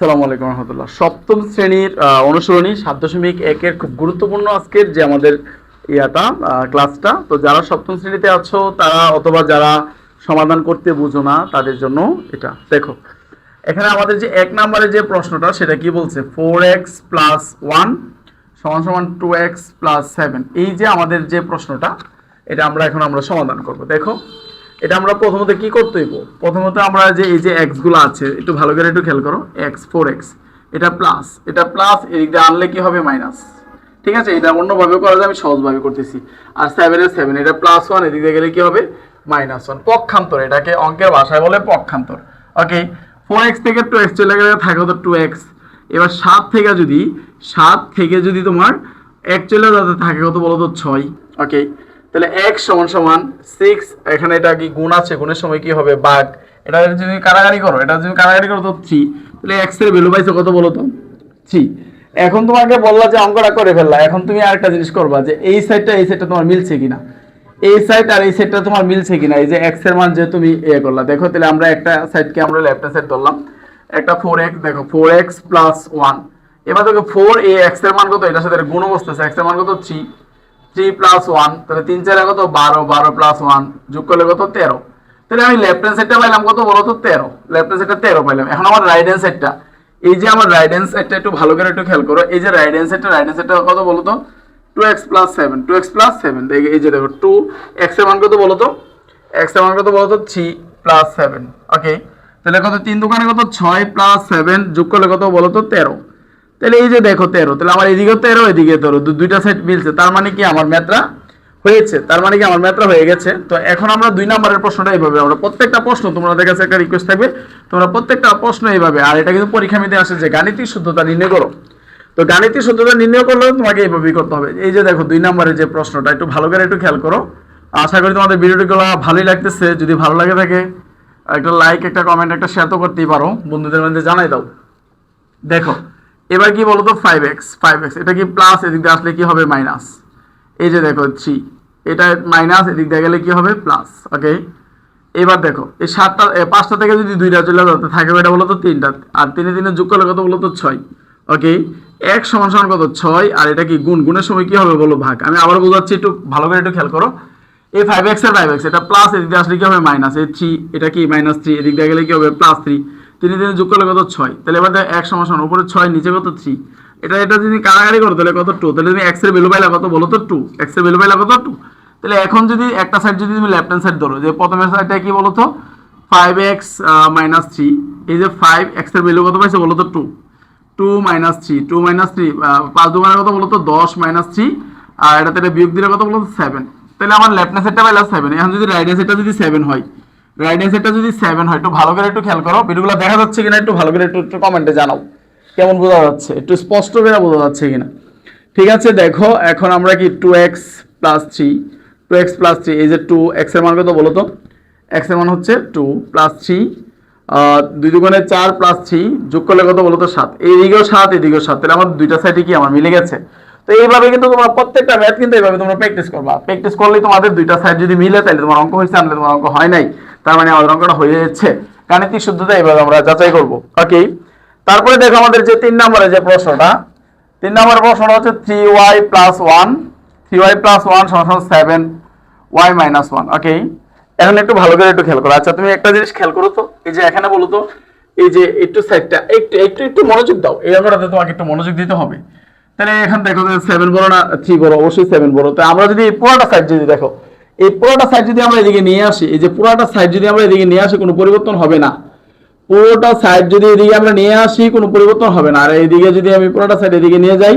আসসালামু আলাইকুম রহমতুল্লাহ। সপ্তম শ্রেণির অনুসরণী সাত দশমিক একের খুব গুরুত্বপূর্ণ আজকের যে আমাদের ইয়াটা ক্লাসটা। তো যারা সপ্তম শ্রেণীতে আছো, তারা অথবা যারা সমাধান করতে বুঝো না, তাদের জন্য এটা। দেখো, এখানে আমাদের যে এক নম্বরে যে প্রশ্নটা, সেটা কি বলছে? ফোর এক্স প্লাস ওয়ান সমান সমান টু এক্স প্লাস সেভেন। এই যে আমাদের যে প্রশ্নটা, এটা আমরা এখন আমরা সমাধান করব। দেখো এটা আমরা প্রথমত কি করতে হইব? প্রথমত আমরা যে এই যে এক্সগুলো আছে, একটু ভালো করে একটু খেয়াল করো। এক্স ফোর এক্স এটা প্লাস এটা প্লাস এদিক দিয়ে আনলে কি হবে? মাইনাস ঠিক আছে? এটা অন্যভাবে করা যায়, আমি সহজভাবে করতেছি। আর সেভেনের সেভেন এটা প্লাস ওয়ান এদিক গেলে কি হবে? মাইনাস ওয়ান পক্ষান্তর, এটাকে অঙ্কের ভাষায় বলে পক্ষান্তর। ওকে ফোর এক্স থেকে টু এক্স চলে গেলে থাকে তো টু এক্স এবার সাত থেকে যদি, সাত থেকে যদি তোমার এক চলে যাতে থাকে কত বলো তো ছয়। ওকে তাহলে এক সমান সমান সিক্স এখানে এটা কি গুণ আছে? গুণের সময় কি হবে? বাঘ। এটা যদি কারাগারি করো, এটা যদি কারাগারি করো, তো থ্রি তাহলে এক্সের ভ্যালু পাইছো কত বলো তো? থ্রি এখন তোমাকে বললা যে অঙ্কটা করে ফেললা। এখন তুমি আরেকটা জিনিস করবা যে এই সাইডটা এই সাইডটা তোমার মিলছে কিনা? এই সাইড আর এই সাইডটা তোমার মিলছে কিনা? এই যে এক্সের মান যে তুমি এ করলা। দেখো, তাহলে আমরা একটা সাইডকে আমরা লেফট সাইড ধরলাম। একটা ফোর এক্স দেখো ফোর এক্স প্লাস ওয়ান এবার দেখো ফোর এ এক্সের মান কত? এটার সাথে গুণ বসতেছে এক্সের মান কত? থ্রি থ্রি প্লাস ওয়ান তাহলে তিন চারে কত? বারো বারো প্লাস ওয়ান যোগ করলে কত? তেরো। তাহলে আমি লেফট হ্যান্ড সাইডটা পাইলাম কত? বলো তো তেরো। লেফট হ্যান্ড সাইডটা তেরো পাইলাম। এখন আমার রাইট হ্যান্ড সাইডটা এই যে আমার রাইট হ্যান্ড সাইডটা একটু ভালো করে একটু খেয়াল করো। এই যে রাইট হ্যান্ড সাইডটা রাইট হ্যান্ড সাইডটা কত বলো তো? Two X plus seven two X plus seven এই যে দেখো টু এক্সের মান কত বলো তো? এক্সের মান কত বলো তো? থ্রি প্লাস সেভেন ওকে তাহলে কত? তিন দোকানে কত? ছয় প্লাস সেভেন যোগ করলে কত বলো তো? তেরো। তাহলে এই যে দেখো তেরো, তাহলে আমার এদিকেও তেরো, এদিকে তেরো দুইটা সাইড মিলছে। তার মানে কি আমার ম্যাথটা হয়েছে, তার মানে কি আমার ম্যাথটা হয়ে গেছে। তো এখন আমরা দুই নম্বরের প্রশ্নটা এইভাবে, আমরা প্রত্যেকটা প্রশ্ন তোমাদের কাছে একটা রিকোয়েস্ট থাকবে, তোমরা প্রত্যেকটা প্রশ্ন এইভাবে, আর এটা কিন্তু পরীক্ষা মিতে আসে যে গাণিতিক শুদ্ধতা নির্ণয় করো। তো গাণিতিক শুদ্ধতা নির্ণয় করলেও তোমাকে এইভাবেই করতে হবে। এই যে দেখো দুই নম্বরের যে প্রশ্নটা, একটু ভালো করে একটু খেয়াল করো। আশা করি তোমাদের ভিডিওটিগুলো ভালোই লাগতেছে, যদি ভালো লাগে থাকে, একটা লাইক একটা কমেন্ট একটা শেয়ার তো করতেই পারো। বন্ধুদের মধ্যে জানাই দাও। দেখো এবার কি বলতো? ফাইভ এক্স ফাইভ এক্স এটা কি প্লাস এদিক দিয়ে আসলে কি হবে? মাইনাস এই যে দেখো থ্রি এটা মাইনাস এদিক দিয়ে গেলে কি হবে? প্লাস ওকে এবার দেখো, এই সাতটা পাঁচটা থেকে যদি দুইটা চলে যাতে থাকে এটা বলো তো তিনটা। আর তিনে তিনে যোগ করলে কত বলো তো ছয়। ওকে এক সমান সমান কত? ছয়। আর এটা কি গুণ? গুণের সময় কি হবে বলো? ভাগ। আমি আবার বোঝাচ্ছি, একটু ভালো করে একটু খেয়াল করো। এই ফাইভ এক্সের ফাইভ এক্স এটা প্লাস এদিক দিয়ে আসলে কি হবে? মাইনাস এই থ্রি এটা কি? মাইনাস থ্রি এদিক দিয়ে গেলে কি হবে? প্লাস থ্রি তিন তিনে যোগ করলে কত? ছয়। তাহলে এবার এক সমান উপরে ছয়, নিচে কত? থ্রি এটা এটা যদি কারাগারি করো, তাহলে কত? টু তাহলে তুমি এক্সের ভ্যালু পাইলা কত বলো তো? টু এক্সের ভ্যালু পাইলা কত? টু তাহলে এখন যদি একটা সাইড যদি তুমি লেফট হ্যান্ড সাইড ধরো, যে প্রথমের সাইডটা কি বলো তো? ফাইভ এক্স মাইনাস থ্রি এই যে ফাইভ এক্সের ভ্যালু কত পাইছে বলো তো? Two two minus three two minus three পাঁচ দুগুণের কত বলো তো? দশ মাইনাস থ্রি আর এটাতে এটা বিয়োগ দিলে কত বলো তো? সেভেন তাহলে আমার লেফট হ্যান্ড সাইডটা পাইলাম সেভেন এখন যদি রাইট হ্যান্ড সাইডটা যদি সেভেন হয় সাইডটা যদি সেভেন হয়, একটু ভালো করে একটু খেয়াল করো। ভিডিওগুলো দেখা যাচ্ছে কিনা একটু ভালো করে একটু একটু কমেন্টে জানাও। কেমন বোঝা যাচ্ছে? একটু স্পষ্ট করে বোঝা যাচ্ছে কিনা। ঠিক আছে, দেখো, এখন আমরা কি two X plus three two X plus three এই যে টু এক্সের মান কত বলো তো? এক্সের মান হচ্ছে টু প্লাস থ্রি দুই দুগুণে চার প্লাস থ্রি যোগ করলে কত বলো তো সাত? এইদিকেও সাত এদিকেও সাত। তাহলে আমার দুইটা সাইডে কি আমার মিলে গেছে? তো এইভাবে কিন্তু তোমরা প্রত্যেকটা ম্যাথ কিন্তু এইভাবে তোমরা প্র্যাকটিস করবা। প্র্যাকটিস করলেই তোমাদের দুইটা সাইড যদি মিলে, তাহলে তোমার অঙ্ক হয়েছে, আনলে তোমার অঙ্ক হয় নাই। তার মানে আমাদের অঙ্কটা হয়ে যাচ্ছে। গাণিতিক শুদ্ধতা? এইভাবে আমরা যাচাই করব। ওকে তারপরে দেখো আমাদের যে তিন নম্বরে যে প্রশ্নটা, তিন নম্বরের প্রশ্নটা হচ্ছে three Y plus one three Y plus one সমান seven Y minus one okay এখন একটু ভালো করে একটু খেয়াল করো। আচ্ছা তুমি একটা জিনিস খেয়াল করো তো। এই যে এখানে বলো তো, এই যে একটু সাইডটা একটু একটু একটু মনোযোগ দাও। এই অঙ্কটাতে তোমাকে একটু মনোযোগ দিতে হবে। তাহলে এখানে দেখো সেভেন বড় না থ্রি বড় অবশ্যই সেভেন বড় তো আমরা যদি পুরোটা সাইড যদি দেখো এই পুরোটা সাইড যদি আমরা এদিকে নিয়ে আসি, এই যে পুরোটা সাইড যদি আমরা এদিকে নিয়ে আসি, কোনো পরিবর্তন হবে না। পুরোটা সাইড যদি এদিকে আমরা নিয়ে আসি, কোনো পরিবর্তন হবে না। আর এইদিকে যদি আমি পুরোটা সাইড এদিকে নিয়ে যাই,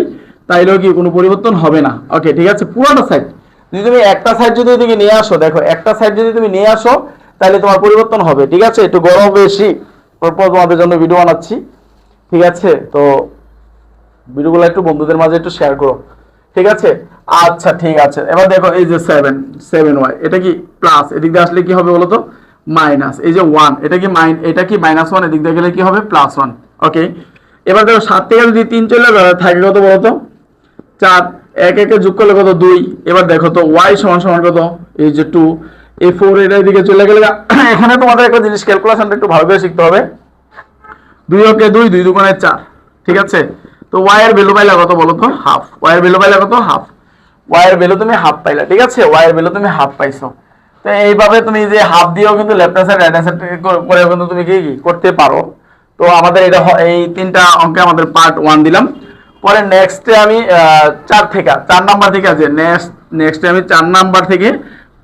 তাইলেও কি কোনো পরিবর্তন হবে না? ওকে ঠিক আছে, পুরোটা সাইড যদি তুমি একটা সাইড যদি এদিকে নিয়ে আসো, দেখো, একটা সাইড যদি তুমি নিয়ে আসো তাহলে তোমার পরিবর্তন হবে, ঠিক আছে? একটু গরম বেশি। তারপর তোমাদের জন্য ভিডিও বানাচ্ছি, ঠিক আছে? তো ভিডিওগুলো একটু বন্ধুদের মাঝে একটু শেয়ার করো, ঠিক আছে? আচ্ছা ঠিক আছে। এবার দেখো এই যে সেভেন সেভেন ওয়াই এটা কি প্লাস এদিক দিয়ে আসলে কি হবে বলো তো মাইনাস এই যে ওয়ান এটা কি মাইন এটা কি মাইনাস ওয়ান এদিক দিয়ে গেলে কি হবে? প্লাস ওয়ান ওকে এবার দেখো সাত থেকে যদি তিন চলে যাবে থাকে কত বলো তো চার, এক, একে যোগ করলে কত? দুই। এবার দেখো তো ওয়াই সমান সমান কত? এই যে টু এই ফোর এটা এদিকে চলে গেলে এখানে তোমাদের একটা জিনিস ক্যালকুলেশনটা একটু ভালো করে শিখতে হবে। দুই ওকে দুই দুই দুগুণে চার। ঠিক আছে? তো ওয়াই এর ভ্যালু পাইলা কত বলো তো হাফ ওয়াই এর ভ্যালু পাইলা কত? হাফ ওয়াই এর ভ্যালু তুমি হাফ পাইলা, ঠিক আছে? ওয়াই এর ভ্যালু তুমি হাফ পাইছো। তো এইভাবে তুমি যে হাফ দিয়েও কিন্তু left hand side right hand side করে কিন্তু তুমি কি কি করতে পারো। তো আমাদের এটা এই তিনটা অঙ্কে আমাদের পার্ট ওয়ান দিলাম। পরে নেক্সটে আমি চার থেকে, চার নাম্বার থেকে আছে। নেক্সট নেক্সটে আমি চার নাম্বার থেকে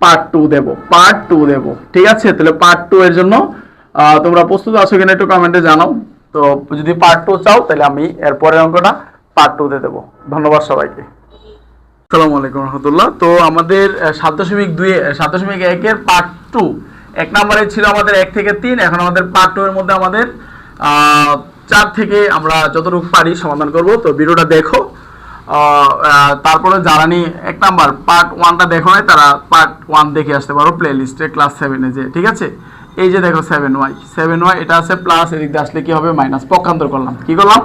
পার্ট টু দেব পার্ট টু দেব, ঠিক আছে? তাহলে পার্ট টু এর জন্য তোমরা প্রস্তুত আছো কিনা একটু কমেন্টে জানাও। তো যদি পার্ট টু চাও, তাহলে আমি এর পরের অঙ্কটা পার্ট দিয়ে দেবো। ধন্যবাদ সবাইকে। আসসালামু আলাইকুম রহমতুল্লাহ। তো আমাদের সাত দশমিক দুই সাত দশমিক একের পার্ট টু এক নম্বরে ছিল আমাদের এক থেকে তিন, এখন আমাদের পার্ট টু এর মধ্যে আমাদের চার থেকে আমরা যতটুকু পারি সমাধান করব। তো ভিডিওটা দেখো। তারপরে যারা নি এক নাম্বার পার্ট ওয়ানটা দেখো নাই, তারা পার্ট ওয়ান দেখে আসতে পারো প্লে লিস্টে ক্লাস সেভেনে যে, ঠিক আছে? এই যে দেখো সেভেন ওয়াই সেভেন ওয়াই এটা আছে প্লাস এদিক দিয়ে আসলে কি হবে? মাইনাস পক্ষান্তর করলাম। কি করলাম?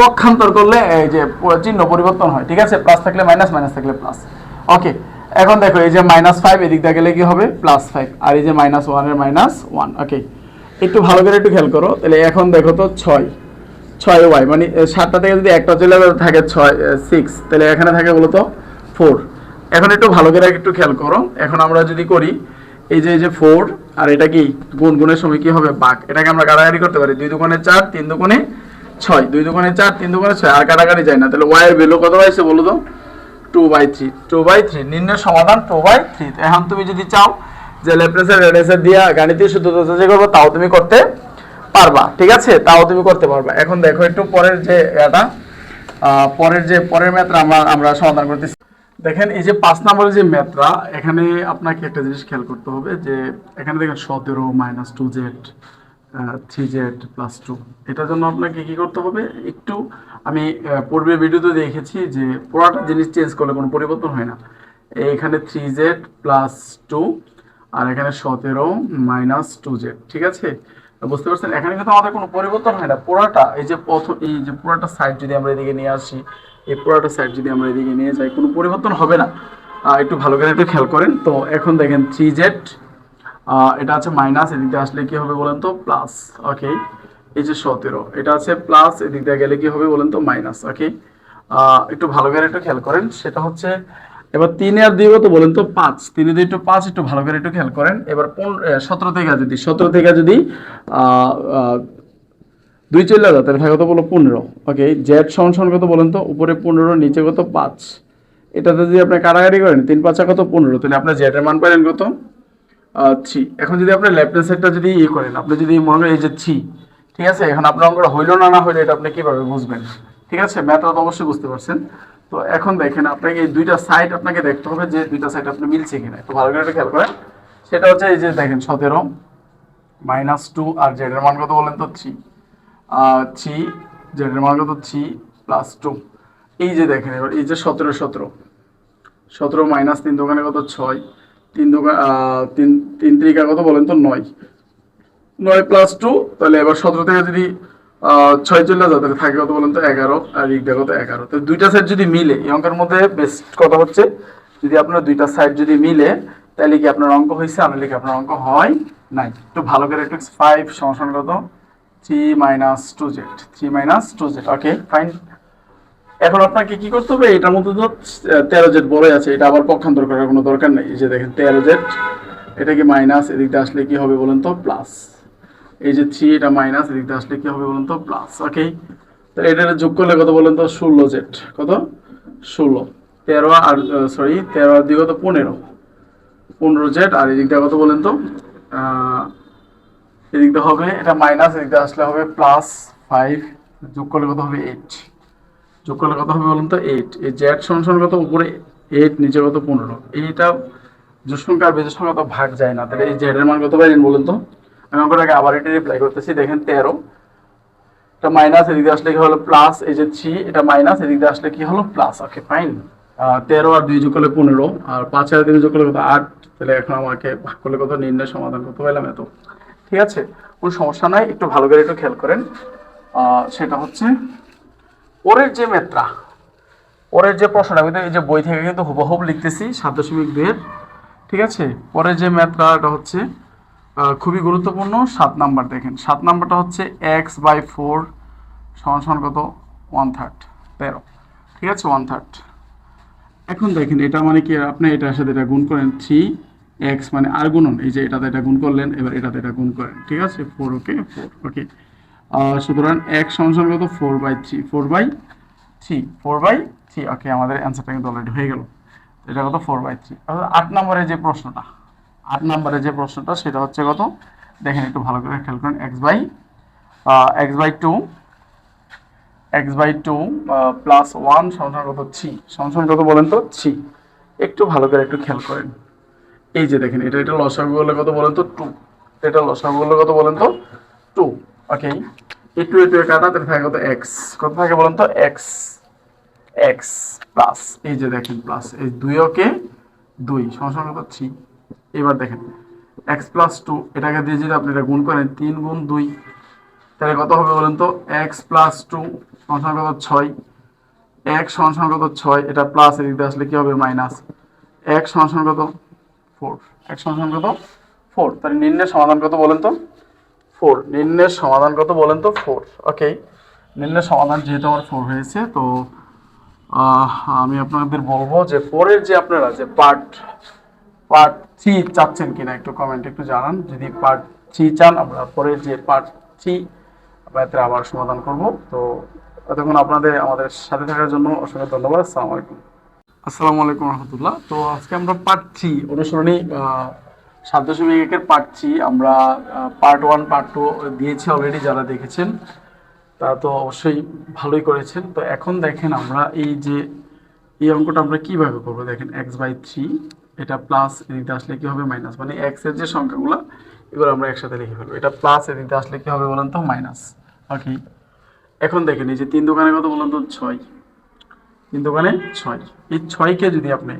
পক্ষান্তর করলে, এই যে চিহ্ন পরিবর্তন হয়, ঠিক আছে? প্লাস থাকলে মাইনাস মাইনাস থাকলে প্লাস ওকে এখন দেখো, এই যে মাইনাস ফাইভ এদিক দিয়ে গেলে কি হবে? প্লাস ফাইভ আর এই যে মাইনাস ওয়ানের মাইনাস ওয়ান ওকে একটু ভালো করে একটু খেয়াল করো, তাহলে এখন দেখো তো ছয় ছয় ওয়াই মানে সাতটা থেকে যদি একটা চলে থাকে ছয় সিক্স তাহলে এখানে থাকে বলতো ফোর এখন একটু ভালো করে একটু খেয়াল করো, এখন আমরা যদি করি, এই যে এই যে ফোর আর এটা কি? গুণ গুণের সময় কি হবে? বাঘ এটাকে আমরা কাটাকাটি করতে পারি, দুই দুগুণে চার, তিন দুগুণে ছয়, দুই দোকানে চার, তিন দুগুণে ছয়, আর কাটাকাটি যায় না। তাহলে ওয়াই এর ভ্যালু কত পাইছে বলো তো? Two by three two by three নির্ণয় সমাধান টু বাই থ্রি এখন তুমি যদি চাও যে লেপ্রেসের রেডেসের দিয়া গাণিতিক সূত্র যে করব, তাও তুমি করতে পারবা, ঠিক আছে? তাও তুমি করতে পারবা। এখন দেখো একটু পরের যে এটা পরের যে, পরের ম্যাথটা আমরা আমরা সমাধান করতেছি। দেখেন, এই যে পাঁচ নম্বরের যে ম্যাথটা, এখানে আপনাকে একটা জিনিস খেয়াল করতে হবে যে, এখানে দেখেন সতেরো minus two Z three Z plus two এটার জন্য আপনাকে কি করতে হবে? একটু আমি পূর্বের ভিডিওতে দেখেছি যে পুরোটা জিনিস চেঞ্জ করলে কোনো পরিবর্তন হয় না। এখানে থ্রি জেড প্লাস টু আর এখানে সতেরো মাইনাস টু জেড ঠিক আছে? বুঝতে পারছেন? এখানে কিন্তু আমাদের কোনো পরিবর্তন হয় না। পুরাটা, এই যে প্রথম, এই যে পুরাটা সাইড যদি আমরা এদিকে নিয়ে আসি, এই পুরাটা সাইড যদি আমরা এদিকে নিয়ে যাই, কোনো পরিবর্তন হবে না। একটু ভালো করে একটু খেয়াল করেন। তো এখন দেখেন থ্রি জেড এটা আছে মাইনাস এদিকে আসলে কি হবে বলেন তো? প্লাস ওকে এই যে সতেরো, এটা আছে প্লাস এদিক দিয়ে গেলে কি হবে বলেন তো? মাইনাস ওকে একটু ভালো করে একটু খেয়াল করেন, সেটা হচ্ছে, এবার তিনে আর দুই তো বলেন তো? পাঁচ, তিনে দুই একটু পাঁচ, একটু ভালো করে একটু খেয়াল করেন। এবার সতেরো থেকে যদি, সতেরো থেকে যদি দুই চলে যাও তাহলে কত বলো পনেরো ওকে জেড সমান সমান কত বলেন তো? উপরে পনেরো, নিচে কত? পাঁচ। এটাতে যদি আপনি কাটাকাটি করেন, তিন পাঁচা কত? পনেরো, তাহলে আপনার জেড এর মান পাইলেন কত? থ্রি এখন যদি আপনার হ্যান্ড সাইডটা যদি ইয়ে করেন, আপনি যদি মনে করেন এই যে থ্রি ঠিক আছে? এখন আপনার অঙ্কটা হইল না না হইল, এটা আপনি কীভাবে বুঝবেন? ঠিক আছে? ম্যাথটা তো অবশ্যই বুঝতে পারছেন। তো এখন দেখেন, আপনাকে এই দুইটা সাইড আপনাকে দেখতে হবে যে দুইটা সাইড আপনি মিলছে কিনা। একটু ভালো করে খেয়াল করেন। সেটা হচ্ছে এই যে দেখেন, সতেরো মাইনাস টু আর জেড এর মান কত বলেন তো? থ্রি থ্রি জেড এর মান কত? থ্রি প্লাস টু এই যে দেখেন, এবার এই যে সতেরো সতেরো। সতেরো মাইনাস তিন দোকানে কত? ছয়। তিন তিন তিন তিরিকা কত বলেন তো নয়। নয় প্লাস টু তাহলে এবার সতেরো থেকে যদি ছয় চলে যাও, তাহলে থাকে কত বলেন তো? এগারো, আর ইকটা কত? এগারো। তো দুইটা সাইড যদি মিলে, এই অঙ্কের মধ্যে বেস্ট কথা হচ্ছে, যদি আপনার দুইটা সাইড যদি মিলে, তাহলে কি আপনার অঙ্ক হয়েছে? আনলে কি আপনার অঙ্ক হয় নাই? একটু ভালো করে একটু ফাইভ সমান কত? Three minus two Z three minus two Z okay fine এখন আপনাকে কি করতে হবে? এটার মধ্যে তো তেরো জেড বড় আছে, এটা আবার পক্ষান্তর করার কোনো দরকার নেই। এই যে দেখেন, তেরো জেড এটা কি মাইনাস এদিকটা আসলে কি হবে বলুন তো? প্লাস এই যে থ্রি এটা মাইনাস এদিকটা আসলে কি হবে বলুন তো? প্লাস ওকে তাহলে এটা যোগ করলে কত বলুন তো? ষোলো জেড। কত? ষোলো। তেরো আর সরি তেরো আর দিকে কত? পনেরো। পনেরো জেড, আর এদিকটা কত বলেন তো? এদিকটা হবে, এটা মাইনাস এদিকটা আসলে হবে প্লাস ফাইভ যোগ করলে কত হবে এইট যোগ করলে কত হবে বলুন তো? এইট এই জেড সমান কত? উপরে এইট নিচে কত পনেরো। এইটা যোগ সংখ্যা আর বেজোর সংখ্যা তো ভাগ যায় না। তাহলে এই জেড এর মান কত পাইলেন বলুন তো? আমি অঙ্কটাকে আবার এটা রিপ্লাই করতেছি। দেখেন তেরো। এটা মাইনাস এদিকে আসলে কি হলো? প্লাস এই যে থ্রি এটা মাইনাস এদিকে আসলে কি হলো? প্লাস ওকে ফাইন তেরো আর দুই যোগ করলে পনেরো। আর পাঁচ আর তিন যোগ করলে কত? আট। তাহলে এখন আমাকে ভাগ করলে কত? নির্ণয় সমাধান করতে পারলাম এত? ঠিক আছে? কোনো সমস্যা নাই। একটু ভালো করে একটু খেয়াল করেন। সেটা হচ্ছে পরের যে মেত্রা পরের যে প্রশ্নটা আমি তো এই যে বই থেকে কিন্তু হুবহুব লিখতেছি সাত দশমিক দুইয়ের ঠিক আছে? পরের যে ম্যাথটা এটা হচ্ছে খুবই গুরুত্বপূর্ণ সাত নাম্বার দেখেন। সাত নাম্বারটা হচ্ছে এক্স বাই ফোর সমান সমান কত? ওয়ান থার্ড তেরো ঠিক আছে? ওয়ান থার্ড এখন দেখেন এটা মানে কি আপনি এটার সাথে এটা গুণ করেন থ্রি এক্স মানে আর গুণন এই যে এটাতে এটা গুণ করলেন এবার এটাতে এটা গুণ করেন ঠিক আছে? ফোর ওকে ফোর ওকে সুতরাং এক সমান কত? Four by three four by three four by three okay আমাদের অ্যান্সারটা কিন্তু অলরেডি হয়ে গেল। এটা কত? ফোর বাই থ্রি আট নম্বরে যে প্রশ্নটা, আট নম্বরে যে প্রশ্নটা, সেটা হচ্ছে কত? দেখেন একটু ভালো করে খেয়াল করেন। X by X by two X by two plus one সমান কত? থ্রি সমান কত বলেন তো? থ্রি একটু ভালো করে একটু খেয়াল করেন। এই যে দেখেন, এটা এটা লসাগু হলে কত বলেন তো? টু এটা লসাগু হলে কত বলেন তো? টু ওকে এই টু এ টু এ কাটা তাহলে থাকে কত? এক্স কত থাকে বলেন তো? এক্স এক্স প্লাস এই যে দেখেন প্লাস এই দুই ওকে দুই, সমান কত? থ্রি। এবার দেখেন। এক্স প্লাস টু এটাকে দিয়ে যদি আপনি এটা গুণ করেন, তিন গুণ দুই, তাহলে কত হবে বলেন তো? এক্স প্লাস টু কত? ছয়। এক কত? ছয়। এটা প্লাস এদিক দিয়ে আসলে কি হবে? মাইনাস এক কত? ফোর এক কত? ফোর তাহলে নিম্নের সমাধান কত বলেন তো? ফোর নিম্নের সমাধান কত বলেন তো? ফোর ওকে নিম্নের সমাধান যেহেতু আমার ফোর হয়েছে, তো আমি আপনাদের বলব যে ফোরের যে আপনারা যে পার্ট পার্ট থ্রি চাচ্ছেন কিনা একটু কমেন্ট একটু জানান। যদি পার্ট থ্রি চান, আমরা পরের যে পার্ট থ্রি এতে আবার সমাধান করব। তো, এতক্ষণ আপনাদের, আমাদের সাথে থাকার জন্য অসংখ্য ধন্যবাদ। আসসালামু আলাইকুম। আসসালামু আলাইকুম রহমতুল্লাহ। তো, আজকে আমরা পার্ট থ্রি অনুসরণী সাত দশমিক একের পার্ট আমরা পার্ট ওয়ান পার্ট টু দিয়েছি অলরেডি যারা দেখেছেন, তারা তো অবশ্যই ভালোই করেছেন। তো এখন দেখেন আমরা এই যে, এই অঙ্কটা আমরা কীভাবে করব? দেখেন এক্স বাই থ্রি এটা প্লাস এদিকে আসলে কি হবে? মাইনাস মানে এক্সের যে সংখ্যাগুলো, এগুলো আমরা একসাথে লিখে ফেলব। এটা প্লাস এদিকে আসলে কি হবে বলেন তো? মাইনাস ওকে এখন দেখেন এই যে তিন দোকানে কত বলেন তো, ছয়। তিন দোকানে ছয়। এই ছয়কে যদি আপনি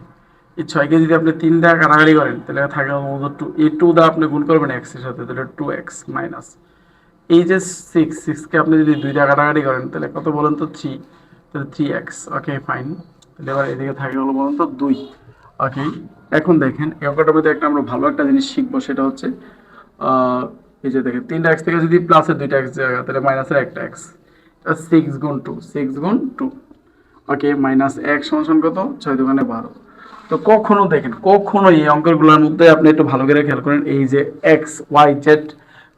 এই ছয়কে যদি আপনি তিন দ্বারা কাটাকাটি করেন, তাহলে থাকে টু এই টু দ্বারা আপনি গুণ করবেন এক্সের সাথে, তাহলে টু এক্স মাইনাস এই যে সিক্স সিক্সকে আপনি যদি দুই টাকা কাটাকাটি করেন, তাহলে কত বলেন তো থ্রি তাহলে থ্রি এক্স ওকে ফাইন তাহলে এবার এদিকে থাকে হলো বলেন তো দুই। ওকে এখন দেখেন অঙ্কটার মধ্যে একটা আমরা ভালো একটা জিনিস শিখব, সেটা হচ্ছে এই যে দেখেন তিনটা এক্স থেকে যদি প্লাসের দুইটা এক্স জায়গা, তাহলে মাইনাসের একটা এক্স সিক্স গুণ টু সিক্স গুণ টু ওকে মাইনাস এক সমান কত? ছয় দোকানে বারো। তো কখনো দেখেন, কখনো এই অঙ্কগুলোর মধ্যে আপনি একটু ভালো করে খেয়াল করেন, এই যে এক্স ওয়াই জেড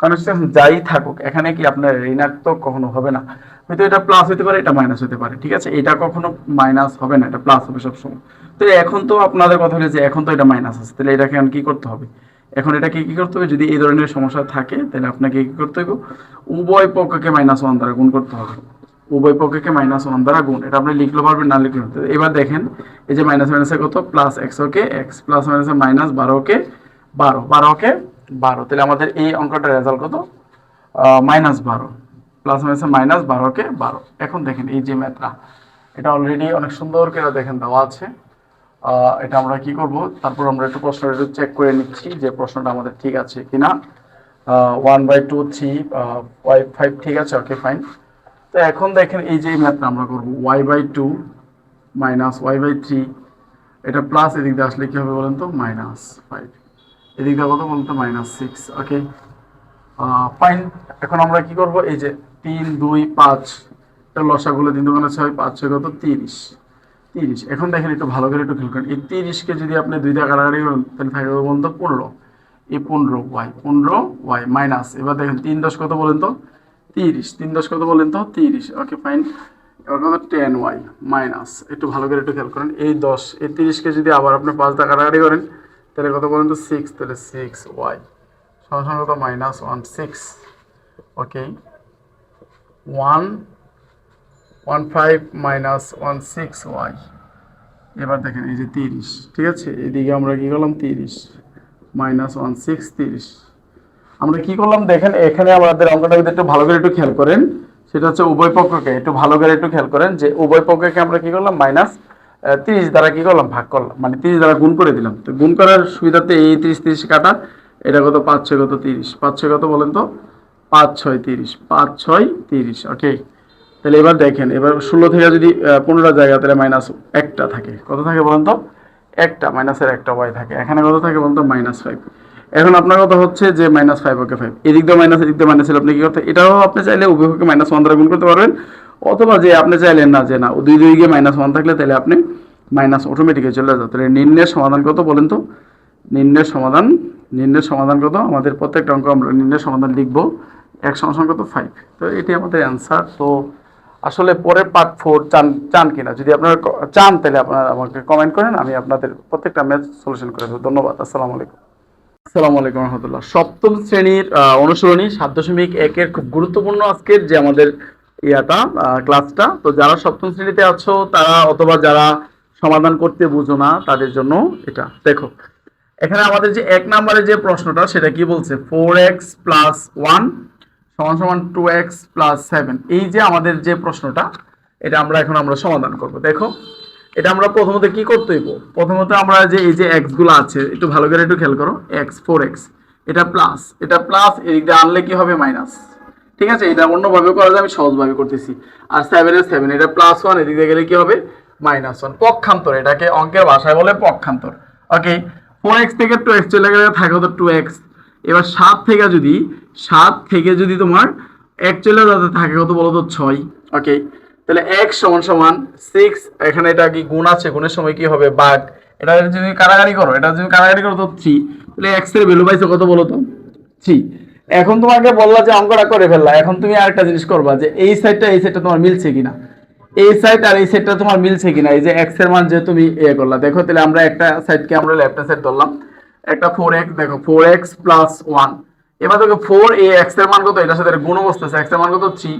কনস্ট্যান্ট যাই থাকুক, এখানে কি আপনার ঋণাত্মক কখনো হবে না। হয়তো এটা প্লাস হতে পারে, এটা মাইনাস হতে পারে, ঠিক আছে? এটা কখনো মাইনাস হবে না, এটা প্লাস হবে সবসময়। তো এখন তো আপনাদের কথা হলো যে এখন তো এটা মাইনাস আছে, তাহলে এটাকে এখন কি করতে হবে? এখন এটাকে কি করতে হবে? যদি এই ধরনের সমস্যা থাকে, তাহলে আপনাকে কি করতে হবে উভয় পক্ষকে মাইনাস ওয়ান দ্বারা গুণ করতে হবে। উভয় পক্ষকে মাইনাস ওয়ান দ্বারা গুণ। এটা আপনি লিখলে পারবেন, না লিখলে। এবার দেখেন, এই যে মাইনাস মাইনাসে কত? Plus X okay X plus মাইনাসে মাইনাস বারো ওকে বারো। বারো ওকে বারো। তাহলে আমাদের এই অঙ্কটার রেজাল্ট কত? মাইনাস বারো। প্লাস মাইনাসে মাইনাস বারো ওকে বারো। এখন দেখেন, এই যে ম্যাথটা এটা অলরেডি অনেক সুন্দর করে দেখেন, দেওয়া আছে। এটা আমরা কি করব? তারপর আমরা একটু প্রশ্নটা একটু চেক করে নিচ্ছি যে প্রশ্নটা আমাদের ঠিক আছে কিনা। One by two three five ঠিক আছে? ওকে ফাইন তো এখন দেখেন এই যে ম্যাথটা আমরা করব Y by two minus Y by three এটা প্লাস এদিক দিয়ে আসলে কি হবে বলেন তো? মাইনাস ফাইভ এদিক দিয়ে কত বলেন তো? মাইনাস সিক্স ওকে ফাইন এখন আমরা কি করব? এই যে তিন, দুই, পাঁচ, এটা লসাগুলো তিন দোকানে ছয়, পাঁচ ছয় কত? তিরিশ। তিরিশ। এখন দেখেন একটু ভালো করে একটু খেয়াল করেন। এই তিরিশকে যদি আপনি দুই দিয়ে কাটাকাটি করেন, তাহলে থাকে বলুন তো? পনেরো। এই পনেরো ওয়াই পনেরো ওয়াই মাইনাস এবার দেখেন তিন দশ কত বলেন তো? তিরিশ। তিন দশ কত বলেন তো? তিরিশ। ওকে ফাইন এবার কত? টেন ওয়াই মাইনাস একটু ভালো করে একটু খেয়াল করেন। এই দশ, এই তিরিশকে যদি আবার আপনি পাঁচ দিয়ে কাটাকাটি করেন, তাহলে কত বলেন তো? সিক্স তাহলে সিক্স ওয়াই সমান কত? Minus one six okay one one five minus one six Y এবার দেখেন, এই যে তিরিশ। ঠিক আছে? এদিকে আমরা কি করলাম? তিরিশ। মাইনাস ওয়ান সিক্স তিরিশ। আমরা কি করলাম? দেখেন, এখানে আমাদের অঙ্কটা একটু ভালো করে একটু খেয়াল করেন, সেটা হচ্ছে উভয় পক্ষকে একটু ভালো করে একটু খেয়াল করেন যে উভয় পক্ষকে আমরা কি করলাম? মাইনাস তিরিশ দ্বারা কি করলাম? ভাগ করলাম। মানে তিরিশ দ্বারা গুণ করে দিলাম। তো গুণ করার সুবিধাতে এই তিরিশ তিরিশ কাটা, এটা কত? পাঁচ, ছয় কত? তিরিশ। পাঁচ, ছয় কত বলেন তো? পাঁচ, ছয়, তিরিশ। পাঁচ, ছয়, তিরিশ। ওকে তাহলে এবার দেখেন, এবার ষোলো থেকে যদি পনেরো জায়গা, তাহলে মাইনাস একটা থাকে। কত থাকে বলেন তো? একটা মাইনাসের একটা ওয়াই থাকে। এখানে কত থাকে বলেন তো? মাইনাস ফাইভ এখন আপনার কথা হচ্ছে যে মাইনাস ফাইভ ওকে ফাইভ এদিক দিয়ে মাইনাস এদিক দিয়ে মাইনাস আপনি কি করতে এটাও আপনি চাইলে উভয়কে মাইনাস ওয়ান দ্বারা গুণ করতে পারবেন। অথবা যে আপনি চাইলেন না যে না দুই দুই গিয়ে মাইনাস ওয়ান থাকলে তাহলে আপনি মাইনাস অটোমেটিকে চলে যাবে তাহলে নিম্নের সমাধান কত বলেন তো? নিম্নের সমাধান নিম্নের সমাধান কত? আমাদের প্রত্যেকটা অঙ্ক আমরা নিম্নের সমাধান লিখব। এক সমাধান কত? ফাইভ তো এটি আমাদের অ্যান্সার তো আসলে পরে পার্ট ফোর চান চান কিনা? যদি আপনারা চান তাহলে আপনারা আমাকে কমেন্ট করেন, আমি আপনাদের প্রত্যেকটা ম্যাচ সলিউশন করে দেবো। ধন্যবাদ। আসসালামু আলাইকুম। আসসালামু আলাইকুম রহমতুল্লাহ। সপ্তম শ্রেণির অনুসরণী সাত দশমিক একের খুব গুরুত্বপূর্ণ আজকের যে আমাদের ইয়াটা ক্লাসটা। তো যারা সপ্তম শ্রেণীতে আছো, তারা অথবা যারা সমাধান করতে বুঝো না, তাদের জন্য এটা। দেখো, এখানে আমাদের যে এক নম্বরে যে প্রশ্নটা, সেটা কি বলছে? ফোর এক্স প্লাস ওয়ান সমান সমান টু এক্স প্লাস সেভেন এই যে আমাদের যে প্রশ্নটা, এটা আমরা এখন আমরা সমাধান করব। দেখো এটা আমরা প্রথমত কি করতে হইব? প্রথমত আমরা যে এই যে এক্সগুলো আছে, একটু ভালো করে একটু খেয়াল করো। এক্স ফোর এক্স এটা প্লাস এটা প্লাস এদিক দিয়ে আনলে কি হবে? মাইনাস ঠিক আছে? এটা অন্যভাবে করা যায়, আমি সহজভাবে করতেছি। আর সেভেনের সেভেন এটা প্লাস ওয়ান এদিক গেলে কি হবে? মাইনাস ওয়ান পক্ষান্তর, এটাকে অঙ্কের ভাষায় বলে পক্ষান্তর। ওকে ফোর এক্স থেকে টু এক্স চলে গেলে থাকে হতো টু এক্স এবার সাত থেকে যদি, সাত থেকে যদি তোমার এক চলে যাতে থাকে কত বলো তো ছয়। ওকে তাহলে এক সমান সমান সিক্স এখানে এটা কি গুণ আছে? গুণের সময় কি হবে? বাঘ। এটা যদি কারাগারি করো, এটা যদি কারাগারি করো, তো থ্রি তাহলে এক্সের ভ্যালু পাইছো কত বলো তো? থ্রি এখন তোমাকে বললা যে অঙ্কটা করে ফেললা। এখন তুমি আরেকটা জিনিস করবা যে এই সাইডটা এই সাইডটা তোমার মিলছে কিনা? এই সাইড আর এই সাইডটা তোমার মিলছে কিনা? এই যে এক্সের মান যে তুমি ইয়ে করলা। দেখো, তাহলে আমরা একটা সাইডকে আমরা লেফট সাইড ধরলাম। একটা ফোর এক্স দেখো ফোর এক্স প্লাস ওয়ান এবার দেখো ফোর এ এক্সের মান কত? এটার সাথে গুণ বসতেছে। এক্সের মান কত? থ্রি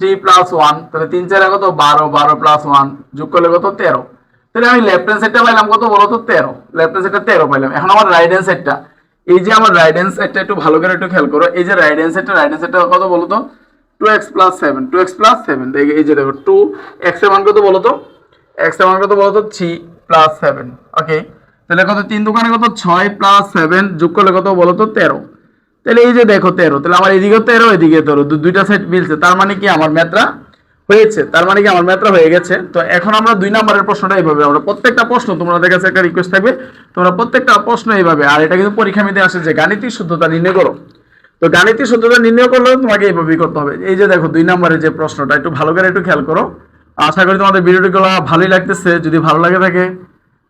থ্রি প্লাস ওয়ান তাহলে তিন চারে কত? বারো বারো প্লাস ওয়ান যোগ করলে কত? তেরো। তাহলে আমি লেফট হ্যান্ড সাইডটা পাইলাম কত? বলো তো তেরো। লেফট হ্যান্ড সাইডটা তেরো পাইলাম। এখন আমার রাইট হ্যান্ড সাইডটা এই যে আমার রাইট হ্যান্ড সাইডটা একটু ভালো করে একটু খেয়াল করো। এই যে রাইট হ্যান্ড সাইডটা রাইট হ্যান্ড সাইডটা কত বলো তো? Two X plus seven two X plus seven এই যে দেখো টু এক্সের মান কত বলো তো? এক্সের মান কত বলো তো? থ্রি প্লাস সেভেন ওকে তাহলে কত? তিন দোকানে কত? ছয় প্লাস সেভেন যোগ করলে কত বলো তো? তেরো। তাহলে এই যে দেখো তেরো, তাহলে আমার এদিকেও তেরো, এদিকে তেরো দুইটা সাইড মিলছে। তার মানে কি আমার ম্যাথরা হয়েছে? তার মানে কি আমার ম্যাথরা হয়ে গেছে? তো এখন আমরা দুই নম্বরের প্রশ্নটা এইভাবে, আমরা প্রত্যেকটা প্রশ্ন তোমাদের কাছে একটা রিকোয়েস্ট থাকবে, তোমরা প্রত্যেকটা প্রশ্ন এইভাবে, আর এটা কিন্তু পরীক্ষা মিতে আসে যে গাণিতিক শুদ্ধতা নির্ণয় করো। তো গাণিতিক শুদ্ধতা নির্ণয় করলেও তোমাকে এইভাবেই করতে হবে। এই যে দেখো দুই নম্বরের যে প্রশ্নটা, একটু ভালো করে একটু খেয়াল করো। আশা করি তোমাদের ভিডিওটিগুলো ভালোই লাগতেছে। যদি ভালো লাগে থাকে,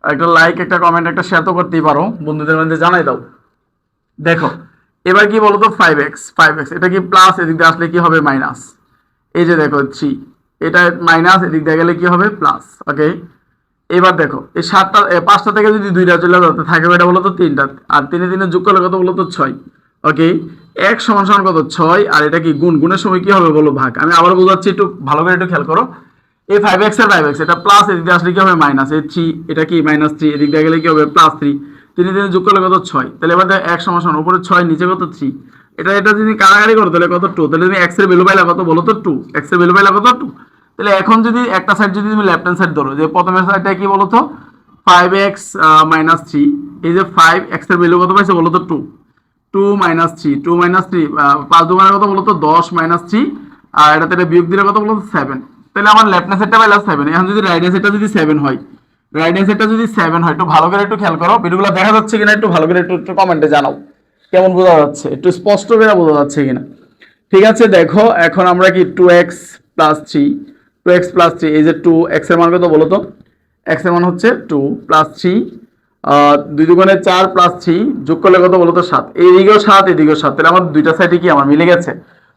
একটা লাইক একটা কমেন্ট একটা শেয়ার তো করতেই পারো। বন্ধুদের মধ্যে জানাই দাও। দেখো এবার কি বলতো? ফাইভ এক্স ফাইভ এক্স এটা কি প্লাস এদিক দিয়ে আসলে কি হবে? মাইনাস এই যে দেখো থ্রি এটা মাইনাস এদিক দিয়ে গেলে কি হবে? প্লাস ওকে এবার দেখো, এই সাতটা পাঁচটা থেকে যদি দুইটা চলে যেতে থাকে এটা বলো তো তিনটা। আর তিনে তিনে যোগ করলে কত বলো তো ছয়। ওকে এক সমান সমান কত? ছয়। আর এটা কি গুণ? গুণের সময় কি হবে বলো? ভাগ। আমি আবার বোঝাচ্ছি, একটু ভালো করে একটু খেয়াল করো। এই ফাইভ এক্স আর ফাইভ এক্স এটা প্লাস এদিক দিয়ে আসলে কি হবে? মাইনাস এই থ্রি এটা কি? মাইনাস থ্রি এদিক দিয়ে গেলে কি হবে? প্লাস থ্রি তিনে তিনে যোগ করলে কত? ছয়। তাহলে এবার এক সমান উপরে ছয়, নিচে কত? থ্রি এটা এটা যদি কারাগারি করো, তাহলে কত? টু তাহলে তুমি এক্সের ভ্যালু পাইলা কত? বলো তো টু এক্সের ভ্যালু পাইলা কত? টু তাহলে এখন যদি একটা সাইড যদি তুমি লেফট হ্যান্ড সাইড ধরো, যে প্রথমের সাইডটা কি বলো তো? ফাইভ এক্স মাইনাস থ্রি এই যে ফাইভ এক্সের ভ্যালু কত পাইছে? বলো তো two two minus three two minus three পাঁচ দুগুণের কত বলো তো? দশ মাইনাস থ্রি আর এটা বিয়োগ দিলে কত বলো তো? সেভেন তাহলে আমার লেফট হ্যান্ড সাইডটা পাইলাম সেভেন এখন যদি রাইট হ্যান্ড সাইডটা যদি সেভেন হয় হ্যান্ড সাইডটা যদি সেভেন হয়, একটু ভালো করে একটু খেয়াল করো। ভিডিওগুলো দেখা যাচ্ছে কিনা একটু ভালো করে একটু একটু কমেন্টে জানাও। কেমন বোঝা যাচ্ছে? একটু স্পষ্ট করে বোঝা যাচ্ছে কিনা? ঠিক আছে, দেখো, এখন আমরা কি two X plus three two X plus three এই যে টু এক্সের মান কত বলো তো? এক্সের মান হচ্ছে টু প্লাস থ্রি দুই দুগুণে চার প্লাস থ্রি যোগ করলে কত তো সাত? এইদিকেও সাত এদিকেও সাত। তাহলে আমার দুইটা সাইডে কি আমার মিলে গেছে?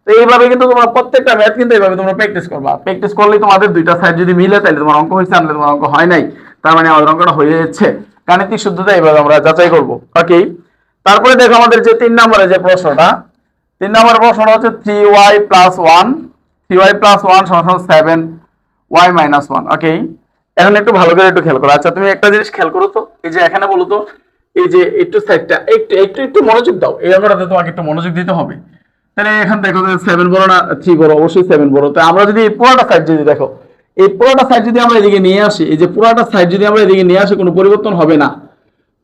তো এইভাবে কিন্তু তোমরা প্রত্যেকটা ম্যাথ কিন্তু এইভাবে তোমরা প্র্যাকটিস করবা। প্র্যাকটিস করলে তোমাদের দুইটা সাইড যদি মিলে, তাহলে তোমার অঙ্ক হয়েছে, আনলে তোমার অঙ্ক হয় নাই। তার মানে আমাদের অঙ্কটা হয়ে যাচ্ছে। গাণিতিক শুদ্ধতা এইভাবে আমরা যাচাই করব। ওকে? তারপরে দেখো আমাদের যে তিন নম্বরে যে প্রশ্নটা, তিন নম্বর প্রশ্নটা হচ্ছে three Y plus one three Y plus one সমান seven Y minus one okay? এখন একটু ভালো করে একটু খেয়াল করো। আচ্ছা তুমি একটা জিনিস খেয়াল করো তো, এই যে এখানে বলো তো, এই যে একটু সাইডটা একটু একটু একটু মনোযোগ দাও। এই অঙ্কটাতে তোমাকে একটু মনোযোগ দিতে হবে। তাহলে এখান দেখো সেভেন বড় না থ্রি বড় অবশ্যই সেভেন বড় তো আমরা যদি পুরোটা সাইড যদি দেখো এই পুরোটা সাইড যদি আমরা এদিকে নিয়ে আসি, এই যে পুরোটা সাইড যদি আমরা এদিকে নিয়ে আসি, কোনো পরিবর্তন হবে না।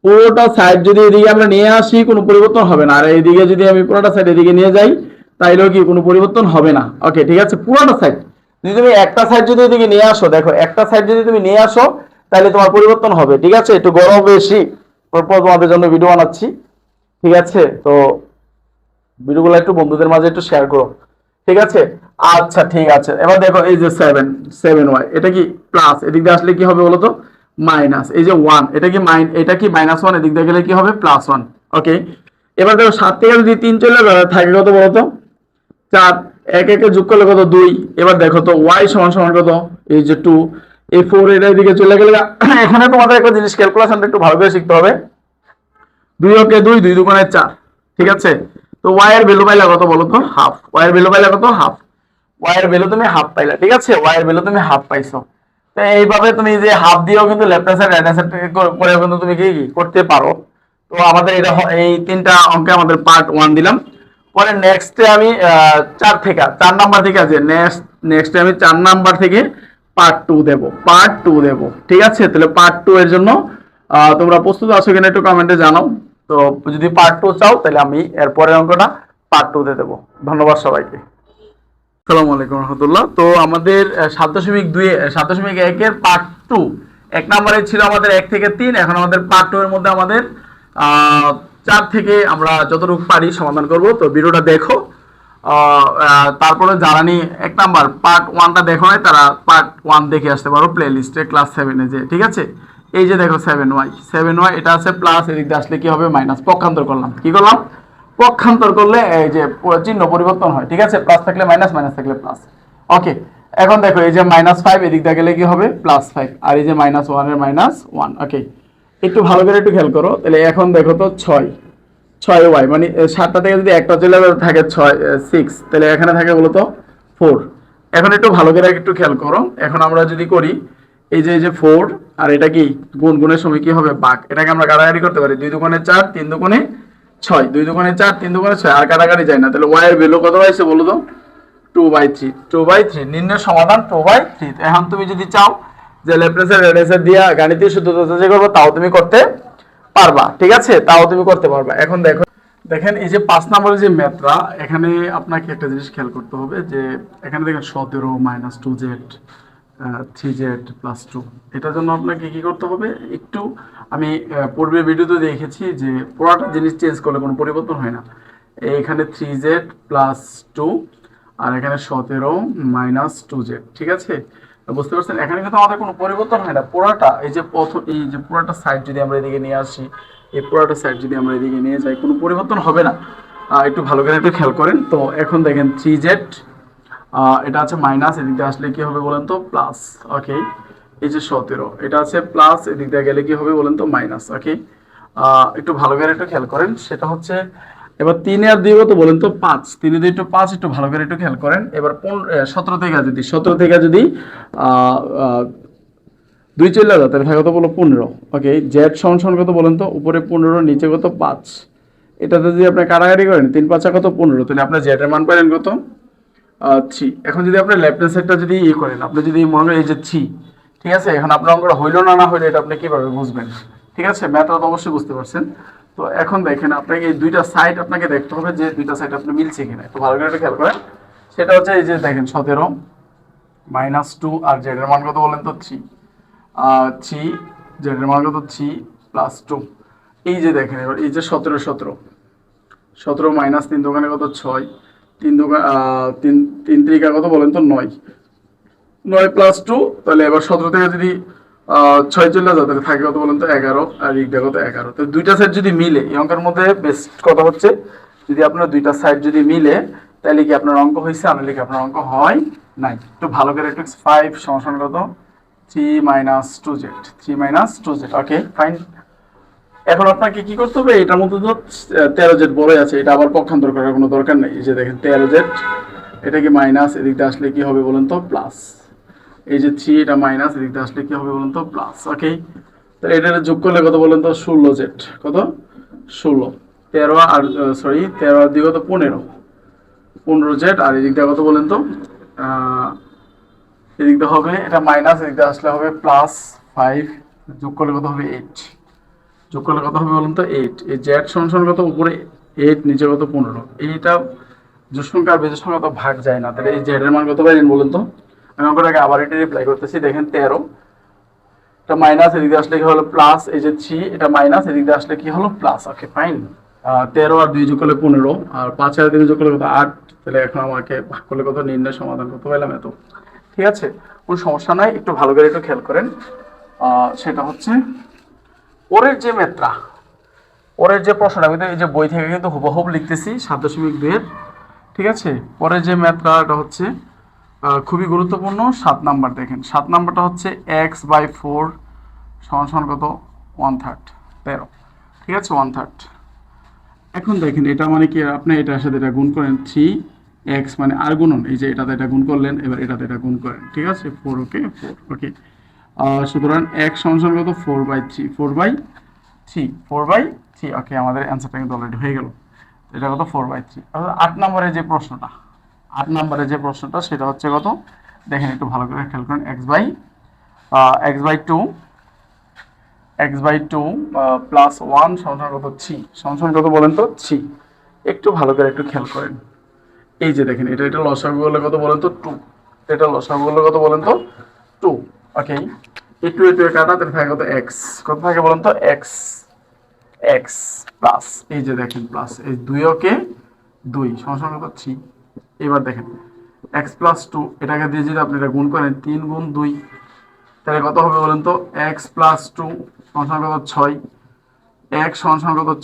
পুরোটা সাইড যদি এদিকে আমরা নিয়ে আসি, কোনো পরিবর্তন হবে না। আর এইদিকে যদি আমি পুরোটা সাইড এদিকে নিয়ে যাই, তাইলেও কি কোনো পরিবর্তন হবে না? ওকে ঠিক আছে, পুরোটা সাইড যদি তুমি একটা সাইড যদি এদিকে নিয়ে আসো, দেখো, একটা সাইড যদি তুমি নিয়ে আসো তাহলে তোমার পরিবর্তন হবে, ঠিক আছে? একটু গরম বেশি। পরপর তোমাদের জন্য ভিডিও বানাচ্ছি, ঠিক আছে? তো ভিডিওগুলো একটু বন্ধুদের মাঝে একটু শেয়ার করো। ঠিক আছে? আচ্ছা ঠিক আছে। এবার দেখো এই যে সেভেন সেভেন ওয়াই এটা কি প্লাস এদিক দিয়ে আসলে কি হবে বলো তো মাইনাস এই যে ওয়ান এটা কি মাইন এটা কি মাইনাস ওয়ান এদিক দিয়ে গেলে কি হবে? প্লাস ওয়ান ওকে এবার দেখো সাত থেকে যদি তিন চলে যাবে থাকে কত বলো তো চার, এক, একে যোগ করলে কত? দুই। এবার দেখো তো ওয়াই সমান সমান কত? এই যে টু এই ফোর এটা এদিকে চলে গেলে এখানে তোমাদের একটা জিনিস ক্যালকুলেশনটা একটু ভালো করে শিখতে হবে। দুই ওকে দুই দুই দুগুণে চার, ঠিক আছে? তো ওয়াই এর ভ্যালু পাইলা কত বলো তো? হাফ ওয়াই এর ভ্যালু পাইলা কত? হাফ ওয়াই এর ভ্যালু তুমি হাফ পাইলা, ঠিক আছে? ওয়াই এর ভ্যালু তুমি হাফ পাইছো। তো এইভাবে তুমি যে হাফ দিয়েও কিন্তু লেফট সাইড রাইট সাইড করে কিন্তু তুমি কি করতে পারো। তো আমাদের এটা এই তিনটা অঙ্কে আমাদের পার্ট ওয়ান দিলাম। পরে নেক্সটে আমি চার থেকে, চার নাম্বার থেকে আছে। নেক্সট নেক্সটে আমি চার নাম্বার থেকে পার্ট টু দেব। পার্ট টু দেব, ঠিক আছে? তাহলে পার্ট টু এর জন্য তোমরা প্রস্তুত আছো কিনা একটু কমেন্টে জানাও। তো যদি পার্ট টু চাও, তাহলে আমি এর পরের অঙ্কটা পার্ট টু তে দেবো। ধন্যবাদ সবাইকে। আসসালামু আলাইকুম রহমতুল্লাহ। তো আমাদের সাত দশমিক দুই সাত দশমিক একের পার্ট টু এক নম্বরে ছিল আমাদের এক থেকে তিন, এখন আমাদের পার্ট টু এর মধ্যে আমাদের চার থেকে আমরা যতটুকু পারি সমাধান করব। তো ভিডিওটা দেখো। তারপরে যারা নি এক নাম্বার পার্ট ওয়ানটা দেখো নাই, তারা পার্ট ওয়ান দেখে আসতে পারো প্লে লিস্টে ক্লাস সেভেনে যে, ঠিক আছে? এই যে দেখো সেভেন ওয়াই সেভেন ওয়াই এটা আছে প্লাস এদিক দিয়ে আসলে কি হবে? মাইনাস পক্ষান্তর করলাম। কি করলাম? পক্ষান্তর করলে এই যে চিহ্ন পরিবর্তন হয়, ঠিক আছে? প্লাস থাকলে মাইনাস মাইনাস থাকলে প্লাস ওকে এখন দেখো, এই যে মাইনাস ফাইভ এদিক দিয়ে গেলে কি হবে? প্লাস ফাইভ আর এই যে মাইনাস ওয়ানের মাইনাস ওয়ান ওকে একটু ভালো করে একটু খেয়াল করো। তাহলে এখন দেখো তো ছয় ছয় ওয়াই মানে সাতটা থেকে যদি একটা চলে থাকে ছয় সিক্স তাহলে এখানে থাকে বলতো ফোর এখন একটু ভালো করে একটু খেয়াল করো। এখন আমরা যদি করি এই যে এই যে ফোর আর এটা কি? গুণ গুণের সময় কি হবে? বাঘ। এটাকে আমরা কাটাকাটি করতে পারি। দুই দুগুণে চার, তিন দুগুণে ছয়। দুই দুগুণে চার, তিন দুগুণে ছয়। আর কাটাকাটি যায় না। তাহলে ওয়াই এর ভ্যালু কত পাইছে বলো তো? Two by three two by three নির্ণয় সমাধান টু বাই থ্রি এখন তুমি যদি চাও যে লেপ্রেসের রেডেসের দিয়া গাণিতিক সূত্র যে করব, তাও তুমি করতে পারবা। ঠিক আছে? তাও তুমি করতে পারবা। এখন দেখো, দেখেন এই যে পাঁচ নম্বরের যে ম্যাথটা, এখানে আপনাকে একটা জিনিস খেয়াল করতে হবে যে, এখানে দেখেন সতেরো minus two Z three Z plus two. এটার জন্য আপনাকে কি করতে হবে? একটু আমি পূর্বে ভিডিওতে দেখেছি যে পুরোটা জিনিস চেঞ্জ করলে কোনো পরিবর্তন হয় না। এখানে থ্রি জেড প্লাস টু আর এখানে সতেরো মাইনাস টু জেড, ঠিক আছে? বুঝতে পারছেন? এখানে কিন্তু আমাদের কোনো পরিবর্তন হয় না। পুরাটা, এই যে প্রথম, এই যে পুরাটা সাইড যদি আমরা এদিকে নিয়ে আসি, এই পুরাটা সাইড যদি আমরা এদিকে নিয়ে যাই, কোনো পরিবর্তন হবে না। একটু ভালো করে একটু খেয়াল করেন। তো এখন দেখেন থ্রি জেড এটা আছে মাইনাস এদিকে আসলে কি হবে বলেন তো? প্লাস ওকে এই যে সতেরো, এটা আছে প্লাস এদিক দিয়ে গেলে কি হবে বলেন তো? মাইনাস ওকে একটু ভালো করে একটু খেয়াল করেন, সেটা হচ্ছে এবার তিনে আর দুই কত বলেন তো পাঁচ। তিনে দিয়ে একটু পাঁচ, একটু ভালো করে একটু খেয়াল করেন। এবার সতেরো থেকে যদি, সতেরো থেকে যদি দুই চলে যাও, তাহলে থাকে কত বলো? পনেরো ওকে জেড সমান কত বলেন তো? উপরে পনেরো, নিচে কত পাঁচ। এটাতে যদি আপনি কারাগারি করেন, তিন পাঁচা কত পনেরো? তাহলে আপনার জেড এর মান পাইলেন কত? থ্রি এখন যদি আপনি লেফট সাইডটা যদি ই করেন, আপনি যদি মনে করেন এই যে থ্রি ঠিক আছে? এখন আপনার অঙ্কটা হইল না না হইল, এটা আপনি কীভাবে বুঝবেন? ঠিক আছে? ম্যাথটা তো অবশ্যই বুঝতে পারছেন। তো এখন দেখেন, আপনাকে এই দুইটা সাইড আপনাকে দেখতে হবে যে দুইটা সাইড আপনি মিলছে কিনা। একটু ভালো করে খেয়াল করেন। সেটা হচ্ছে এই যে দেখেন, সতেরো মাইনাস টু আর জেডের মান কত বলেন তো? থ্রি থ্রি জেড এর মান কত? থ্রি প্লাস টু এই যে দেখেন, এবার এই যে সতেরো সতেরো। সতেরো মাইনাস তিন দোকানে কত? ছয়। তিন দোকান তিন তিন তিরিকা কত বলেন তো? নয়। নয় প্লাস টু তাহলে এবার সতেরো থেকে যদি ছয় চলে যায় তাহলে থাকে কত বলেন তো? এগারো, আর রিকটা কত? এগারো। তো দুইটা সাইড যদি মিলে, এই অঙ্কের মধ্যে বেস্ট কথা হচ্ছে, যদি আপনার দুইটা সাইড যদি মিলে, তাহলে কি আপনার অঙ্ক হয়েছে? আর নাহলে কি আপনার অঙ্ক হয় নাই। একটু ভালো করে একটু ফাইভ সমান কত three minus two Z three minus two Z okay fine এখন আপনাকে কি করতে হবে? এটার মধ্যে তো তেরো জেড বড়ই আছে। এটা আবার পক্ষান্তর করার কোনো দরকার নেই। যে দেখেন, তেরো জেড, এটা কি মাইনাস? এদিকটা আসলে কি হবে বলুন তো? প্লাস। এই যে থ্রি, এটা মাইনাস। এদিকটা আসলে কি হবে বলুন তো? প্লাস। ওকে? তাহলে এটা যোগ করলে কত বলুন তো? ষোলো জেড। কত? ষোলো। তেরো আর সরি তেরো আর দিকে কত? পনেরো। পনেরো জেড। আর এদিকটা কত বলেন তো? এদিকটা হবে, এটা মাইনাস। এদিকটা আসলে হবে প্লাস ফাইভ। যোগ করলে কত হবে? এইট। যোগ করলে কত হবে বলুন তো? এইট এই জেড সমান কত? উপরে এইট নিচে কত? পনেরো। এইটা জোর বেজোর সংখ্যা তো ভাগ যায় না। তাহলে এই জেড এর মান কত পাইলেন বলুন তো? আমি অঙ্কটাকে আবার এটা রিপ্লাই করতেছি। দেখেন তেরো। এটা মাইনাস এদিকে আসলে কি হলো? প্লাস এই যে থ্রি এটা মাইনাস এদিকে আসলে কি হলো? প্লাস ওকে ফাইন তেরো আর দুই যোগ করলে পনেরো। আর পাঁচ আর তিন যোগ করলে কত? আট। তাহলে এখন আমাকে ভাগ করলে কত? নির্ণয় সমাধান করতে পারলাম এত। ঠিক আছে? কোনো সমস্যা নাই। একটু ভালো করে একটু খেয়াল করেন। সেটা হচ্ছে পরের যে মেত্রা, ওরের যে প্রশ্নটা, আমি তো এই যে বই থেকে কিন্তু হুবহুব লিখতেছি, সাত দশমিক দুইয়ের, ঠিক আছে? পরের যে ম্যাথটা হচ্ছে খুবই গুরুত্বপূর্ণ, সাত নাম্বার দেখেন। সাত নাম্বারটা হচ্ছে এক্স বাই ফোর সমান সমান কত? ওয়ান থার্ড তেরো, ঠিক আছে? ওয়ান থার্ড এখন দেখেন, এটা মানে কি, আপনি এটার সাথে এটা গুণ করেন থ্রি এক্স মানে আর গুণন, এই যে এটাতে এটা গুণ করলেন, এবার এটাতে এটা গুণ করেন, ঠিক আছে? ফোর ওকে ফোর ওকে সুতরাং এক্স সমান কত? Four by three four by three four by three okay আমাদের অ্যান্সারটা কিন্তু অলরেডি হয়ে গেল। এটা কত? ফোর বাই থ্রি আট নম্বরে যে প্রশ্নটা, আট নম্বরে যে প্রশ্নটা, সেটা হচ্ছে কত? দেখেন একটু ভালো করে খেয়াল করেন X by X by two X by two plus one সমান কত? থ্রি সমান কত বলেন তো? থ্রি একটু ভালো করে একটু খেয়াল করেন। এই যে দেখেন, এটা এটা লসাগু হলে কত বলেন তো? টু এটা লসাগু হলে কত বলেন তো? টু ওকে একটু একটু কাটা, তাহলে থাকে কত? এক্স কত থাকে বলেন তো? এক্স এক্স প্লাস এই যে দেখেন প্লাস এই দুই ওকে দুই সমান থ্রি এবার দেখেন এক্স প্লাস টু এটাকে দিয়ে যদি আপনি এটা গুণ করেন, তিন গুণ দুই, তাহলে কত হবে বলেন তো? এক্স প্লাস টু সমান ছয়। এক সমান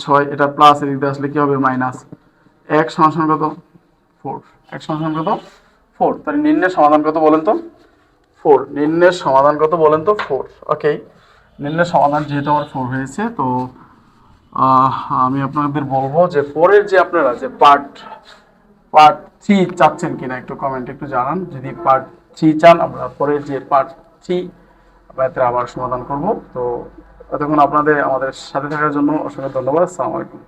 ছয়। এটা প্লাস এদিক দিয়ে আসলে কি হবে? মাইনাস এক সমান ফোর এক সমান ফোর তাহলে নিম্নের সমাধান কত বলেন তো? ফোর নিম্নের সমাধান কত বলেন তো? ফোর ওকে নিম্নের সমাধান যেহেতু আমার ফোর হয়েছে, তো আমি আপনাদের বলব যে ফোরের যে আপনারা যে পার্ট পার্ট থ্রি চাচ্ছেন কিনা একটু কমেন্ট একটু জানান। যদি পার্ট থ্রি চান, আমরা পরের যে পার্ট থ্রি আবার সমাধান করব। তো, এতক্ষণ আপনাদের, আমাদের সাথে থাকার জন্য অসংখ্য ধন্যবাদ। আসসালামু আলাইকুম।